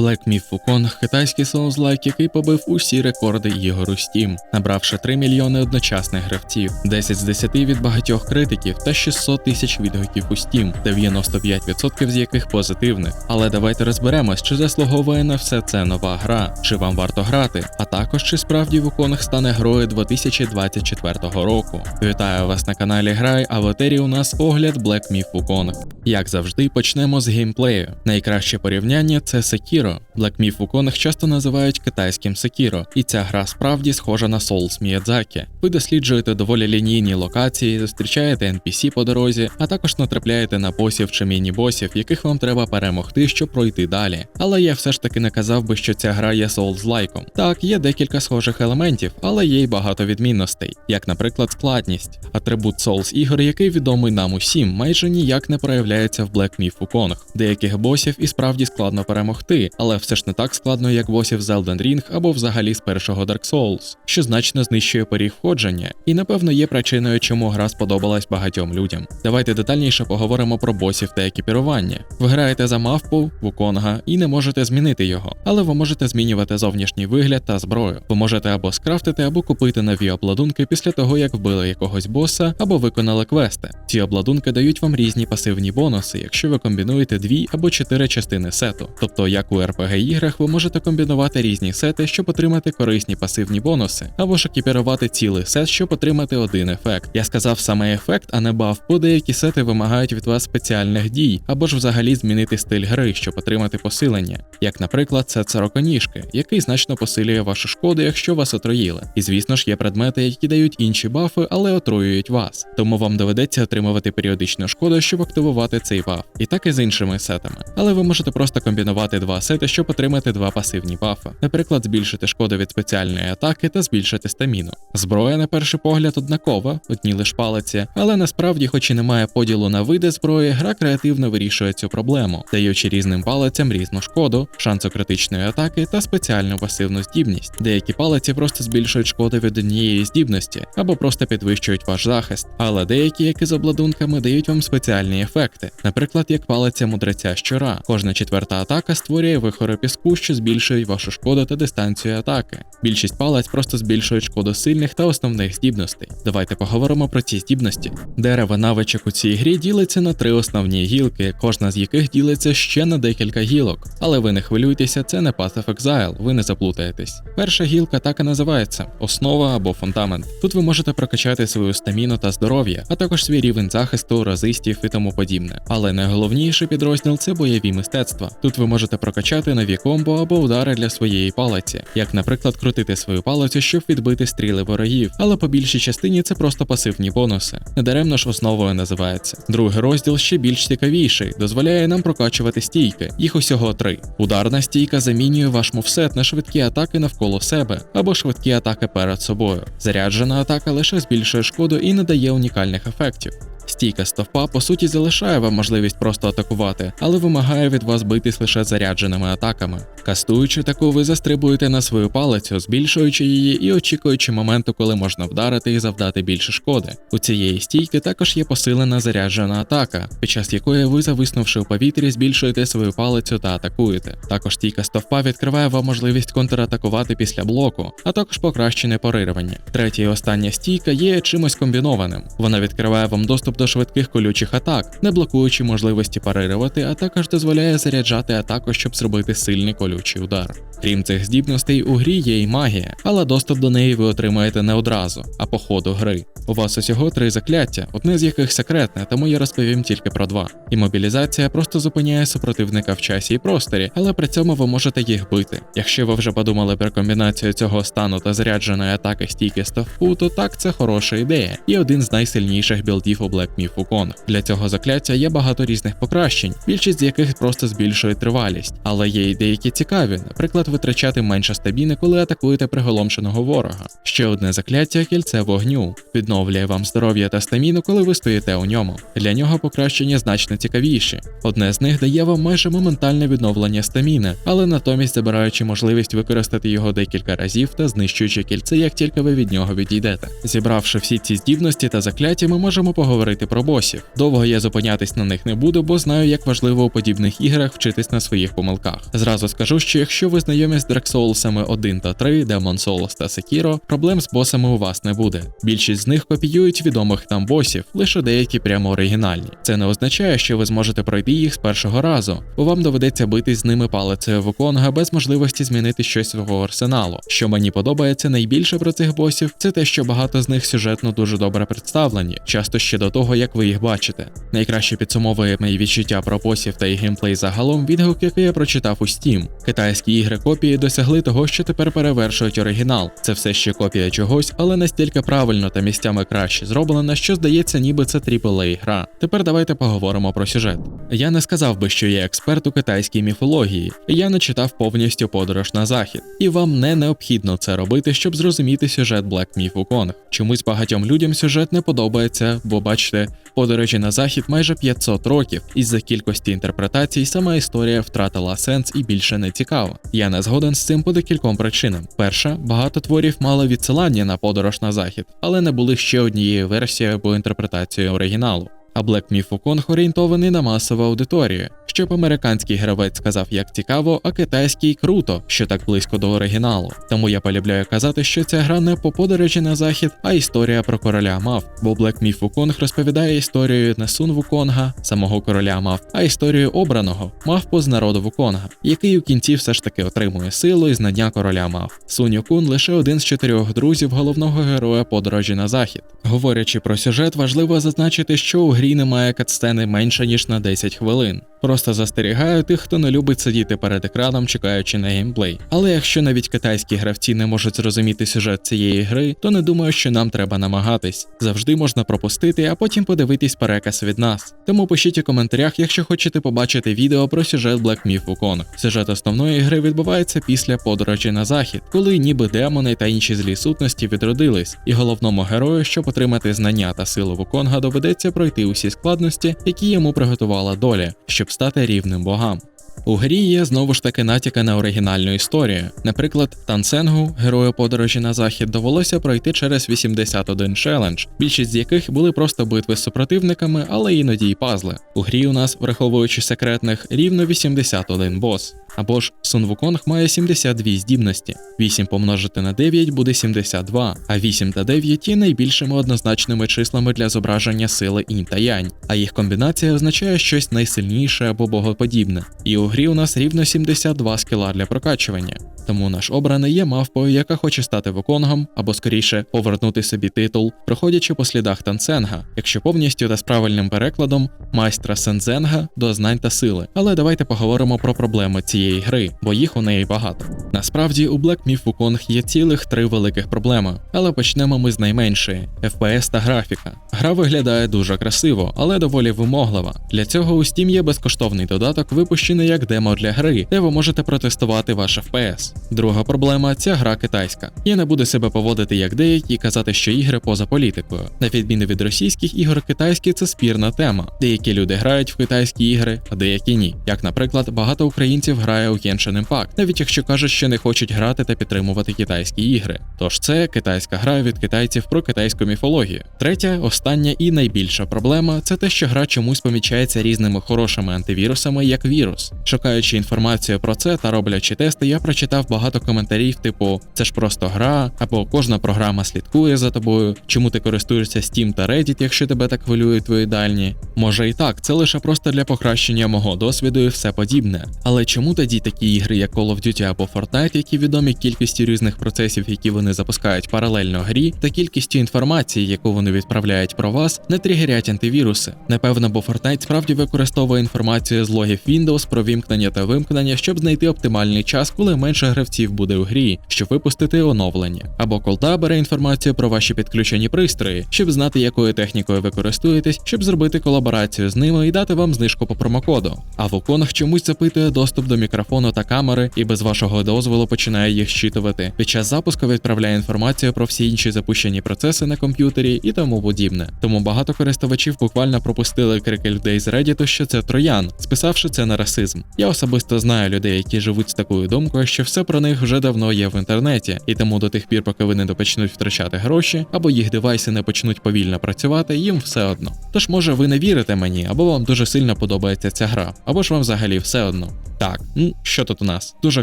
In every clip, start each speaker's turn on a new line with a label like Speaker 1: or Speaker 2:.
Speaker 1: Black Myth Wukong – китайський соузлайк, який побив усі рекорди ігор у Steam, набравши 3 мільйони одночасних гравців, 10 з 10 від багатьох критиків та 600 тисяч відгуків у Steam, 95% з яких позитивних. Але давайте розберемось, чи заслуговує на все це нова гра, чи вам варто грати, а також чи справді Wukong стане грою 2024 року. Вітаю вас на каналі Грай, а в етері у нас огляд Black Myth Wukong. Як завжди, почнемо з геймплею. Найкраще порівняння це Sekiro. Black Myth Wukong часто називають китайським Sekiro, і ця гра справді схожа на Souls Miyazaki. Ви досліджуєте доволі лінійні локації, зустрічаєте NPC по дорозі, а також натрапляєте на босів чи міні-босів, яких вам треба перемогти, щоб пройти далі. Але я все ж таки не казав би, що ця гра є Souls-лайком. Так, є декілька схожих елементів, але є й багато відмінностей, як, наприклад, складність. Атрибут Souls ігор, який відомий нам усім, майже ніяк не проявляється в Black Myth Wukong. Деяких босів і справді складно перемогти, але все ж не так складно, як босів з Elden Ring або взагалі з першого Dark Souls, що значно знищує поріг входження, і напевно є причиною, чому гра сподобалась багатьом людям. Давайте детальніше поговоримо про босів та екіпірування. Ви граєте за мавпу, Вуконга і не можете змінити його, але ви можете змінювати зовнішній вигляд та зброю. Ви можете або скрафтити, або купити нові обладунки після того, як вбили якогось боса або виконали квести. Ці обладунки дають вам різні пасивні бонуси, якщо ви комбінуєте дві або чотири частини сету. Тобто, як у RPG іграх, ви можете комбінувати різні сети, щоб отримати корисні пасивні бонуси, або ж екіпірувати цілий сет, щоб отримати один ефект. Я сказав саме ефект, а не баф, бо деякі сети вимагають від вас спеціальних дій, або ж взагалі змінити стиль гри, щоб отримати посилення. Як, наприклад, це цароконіжки, який значно посилює вашу шкоду, якщо вас отруїли. І звісно ж є предмети, які дають інші бафи, але отруюють вас. Тому вам доведеться отримувати періодичну шкоду, щоб активувати цей баф. І так і з іншими сетами. Але ви можете просто комбінувати два сети, щоб отримати два пасивні бафи. Наприклад, збільшити шкоду від спеціальної атаки та збільшити стаміну. Зброя, на перший погляд, однакова, одні лиш палиці, але насправді, хоч і немає поділу на види зброї, гра креативно вирішує цю проблему, даючи різним палицям різну шкоду, шансу критичної атаки та спеціальну пасивну здібність. Деякі палиці просто збільшують шкоду від однієї здібності або просто підвищують ваш захист, але деякі, як і з обладунками, дають вам спеціальні ефекти, наприклад, як палиця мудреця щура. Кожна четверта атака створює вихори піску, що збільшують вашу шкоду та дистанцію атаки. Більшість палець просто збільшують шкоду сильних та основних здібностей. Давайте поговоримо про ці здібності. Дерево навичок у цій грі ділиться на три основні гілки, кожна з яких ділиться ще на декілька гілок. Але ви не хвилюйтеся, це не Path of Exile, ви не заплутаєтесь. Перша гілка так і називається основа або фундамент. Тут ви можете прокачати свою стаміну та здоров'я, а також свій рівень захисту, резистів і тому подібне. Але найголовніший підрозділ це бойові мистецтва. Тут ви можете прокачати нові комбо або удари для своєї палиці, як, наприклад, крутити свою палицю, щоб відбити стріли ворогів. Але по більшій частині це просто пасивні бонуси. Недаремно ж основою називається. Другий розділ ще більш цікавіший, дозволяє нам прокачувати стійки. Їх усього три. Ударна стійка замінює ваш мувсет на швидкі атаки навколо себе або швидкі атаки перед собою. Заряджена атака лише збільшує шкоду і не дає унікальних ефектів. Стійка стовпа по суті залишає вам можливість просто атакувати, але вимагає від вас битись лише зарядженими атаками. Кастуючи таку, ви застрибуєте на свою палицю, збільшуючи її і очікуючи моменту, коли можна вдарити і завдати більше шкоди. У цієї стійки також є посилена заряджена атака, під час якої ви, зависнувши у повітрі, збільшуєте свою палицю та атакуєте. Також стійка стовпа відкриває вам можливість контратакувати після блоку, а також покращене парирування. Третя і остання стійка є чимось комбінованим. Вона відкриває вам доступ до швидких колючих атак, не блокуючи можливості парирувати, а також дозволяє заряджати атаку, щоб зробити сильний колючий удар. Крім цих здібностей, у грі є й магія, але доступ до неї ви отримаєте не одразу, а по ходу гри. У вас усього три закляття, одне з яких секретне, тому я розповім тільки про два. Імобілізація просто зупиняє супротивника в часі і просторі, але при цьому ви можете їх бити. Якщо ви вже подумали про комбінацію цього стану та зарядженої атаки стійки стовпу, то так це хороша ідея і один з найсильніших білдів у Black Myth Wukong. Для цього закляття є багато різних покращень, більшість з яких просто збільшує тривалість, але є й деякі цікаві, наприклад, витрачати менше стабіни, коли атакуєте приголомшеного ворога. Ще одне закляття кільце вогню відновлює вам здоров'я та стаміну, коли ви стоїте у ньому. Для нього покращення значно цікавіші. Одне з них дає вам майже моментальне відновлення стаміни, але натомість забираючи можливість використати його декілька разів та знищуючи кільце, як тільки ви від нього відійдете. Зібравши всі ці здібності та закляття, ми можемо поговорити про босів. Довго я зупинятись на них не буду, бо знаю, як важливо у подібних іграх вчитись на своїх помилках. Зразу скажу що якщо ви знайомі з Dark Souls 1 та 3, Demon Souls та Sekiro, проблем з босами у вас не буде. Більшість з них копіюють відомих там босів, лише деякі прямо оригінальні. Це не означає, що ви зможете пройти їх з першого разу, бо вам доведеться битись з ними палицею Вуконга без можливості змінити щось свого арсеналу. Що мені подобається найбільше про цих босів, це те, що багато з них сюжетно дуже добре представлені, часто ще до того, як ви їх бачите. Найкраще підсумовує мої відчуття про босів та їх геймплей загалом відгук, який я прочитав у Steam. Китайські ігри копії досягли того, що тепер перевершують оригінал. Це все ще копія чогось, але настільки правильно та місцями краще зроблена, що здається, ніби це aaa гра. Тепер давайте поговоримо про сюжет. Я не сказав би, що я експерт у китайській міфології, я не читав повністю подорож на захід, і вам не необхідно це робити, щоб зрозуміти сюжет Black Myth Wukong. Чомусь багатьом людям сюжет не подобається, бо бачите, подорожі на захід майже 500 років. Із-за кількості інтерпретацій сама історія втратила сенс і більше не цікава. Я не згоден з цим по декільком причинам. Перша, багато творів мали відсилання на подорож на захід, але не були ще однією версією або інтерпретацією оригіналу. А Black Myth Wukong орієнтований на масову аудиторію, щоб американський гравець сказав, як цікаво, а китайський круто, що так близько до оригіналу. Тому я полюбляю казати, що ця гра не по подорожі на захід, а історія про короля мав. Бо Black Myth Wukong розповідає історію не Сун Вуконга, самого короля мав, а історію обраного мавпу з народу Вуконга, який у кінці все ж таки отримує силу і знання короля мав. Сун Юкун лише один з чотирьох друзів головного героя подорожі на захід. Говорячи про сюжет, важливо зазначити, що у грі немає катсцени менше ніж на 10 хвилин. Просто застерігаю тих, хто не любить сидіти перед екраном, чекаючи на геймплей. Але якщо навіть китайські гравці не можуть зрозуміти сюжет цієї гри, то не думаю, що нам треба намагатись. Завжди можна пропустити, а потім подивитись переказ від нас. Тому пишіть у коментарях, якщо хочете побачити відео про сюжет Black Myth Wukong. Сюжет основної гри відбувається після подорожі на захід, коли ніби демони та інші злі сутності відродились, і головному герою, щоб отримати знання та силу Вуконга, доведеться пройти усі складності, які йому приготувала доля, щоб стати рівним богам. У грі є знову ж таки натяки на оригінальну історію. Наприклад, Тансенгу, герою подорожі на захід, довелося пройти через 81 челендж, більшість з яких були просто битви з супротивниками, але іноді й пазли. У грі у нас, враховуючи секретних, рівно 81 бос. Або ж Сун Вуконг має 72 здібності, 8 помножити на 9 буде 72, а 8 та 9 є найбільшими однозначними числами для зображення сили інь та янь, а їх комбінація означає щось найсильніше або богоподібне. І у грі у нас рівно 72 скіла для прокачування. Тому наш обраний є мавпою, яка хоче стати Вуконгом, або скоріше повернути собі титул, проходячи по слідах Тансенга, якщо повністю та з правильним перекладом майстра Сензенга до знань та сили. Але давайте поговоримо про проблеми цієї гри, бо їх у неї багато. Насправді у Black Myth Wukong є цілих три великих проблеми, але почнемо ми з найменшої FPS та графіка. Гра виглядає дуже красиво, але доволі вимоглива. Для цього у Steam є безкоштовний додаток, випущений як демо для гри, де ви можете протестувати ваш FPS. Друга проблема ця гра китайська. Я не буду себе поводити як деякі і казати, що ігри поза політикою. На відміну від російських ігор, китайські це спірна тема. Деякі люди грають в китайські ігри, а деякі ні. Як, наприклад, багато українців грає у Genshin Impact, навіть якщо кажуть, що не хочуть грати та підтримувати китайські ігри. Тож це китайська гра від китайців про китайську міфологію. Третя, остання і найбільша проблема це те, що гра чомусь помічається різними хорошими антивірусами як вірус. Шукаючи інформацію про це та роблячи тести, я прочитав багато коментарів, типу це ж просто гра, або кожна програма слідкує за тобою, чому ти користуєшся Steam та Reddit, якщо тебе так хвилюють твої дальні. Може і так, це лише просто для покращення мого досвіду і все подібне. Але чому тоді такі ігри, як Call of Duty або Fortnite, які відомі кількістю різних процесів, які вони запускають паралельно грі, та кількістю інформації, яку вони відправляють про вас, не тригерять антивіруси? Напевно, бо Fortnite справді використовує інформацію з логів Windows про вімкнення та вимкнення, щоб знайти оптимальний час, коли менше гравців буде у грі, щоб випустити оновлення. Або колда бере інформацію про ваші підключені пристрої, щоб знати, якою технікою ви користуєтесь, щоб зробити колаборацію з ними і дати вам знижку по промокоду. А Wukong чомусь запитує доступ до мікрофону та камери і без вашого дозволу починає їх щитувати. Під час запуску відправляє інформацію про всі інші запущені процеси на комп'ютері і тому подібне. Тому багато користувачів буквально пропустили крики людей з Reddit, що це троян, списавши це на расизм. Я особисто знаю людей, які живуть з такою думкою, що все про них вже давно є в інтернеті, і тому до тих пір, поки вони не почнуть втрачати гроші, або їх девайси не почнуть повільно працювати, їм все одно. Тож, може, ви не вірите мені, або вам дуже сильно подобається ця гра, або ж вам взагалі все одно. Так, ну що тут у нас? Дуже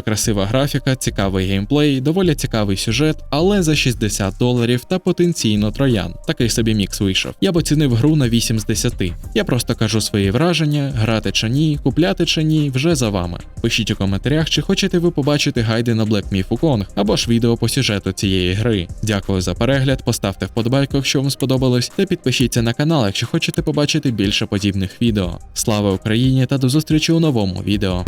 Speaker 1: красива графіка, цікавий геймплей, доволі цікавий сюжет, але за 60 доларів та потенційно троян. Такий собі мікс вийшов. Я б оцінив гру на 8 з 10. Я просто кажу свої враження, грати чи ні, купляти чи ні, вже за вами. Пишіть у коментарях, чи хочете ви побачити гайди на Black Myth Wukong, або ж відео по сюжету цієї гри. Дякую за перегляд, поставте вподобайку, якщо вам сподобалось, та підпишіться на канал, якщо хочете побачити більше подібних відео. Слава Україні та до зустрічі у новому відео.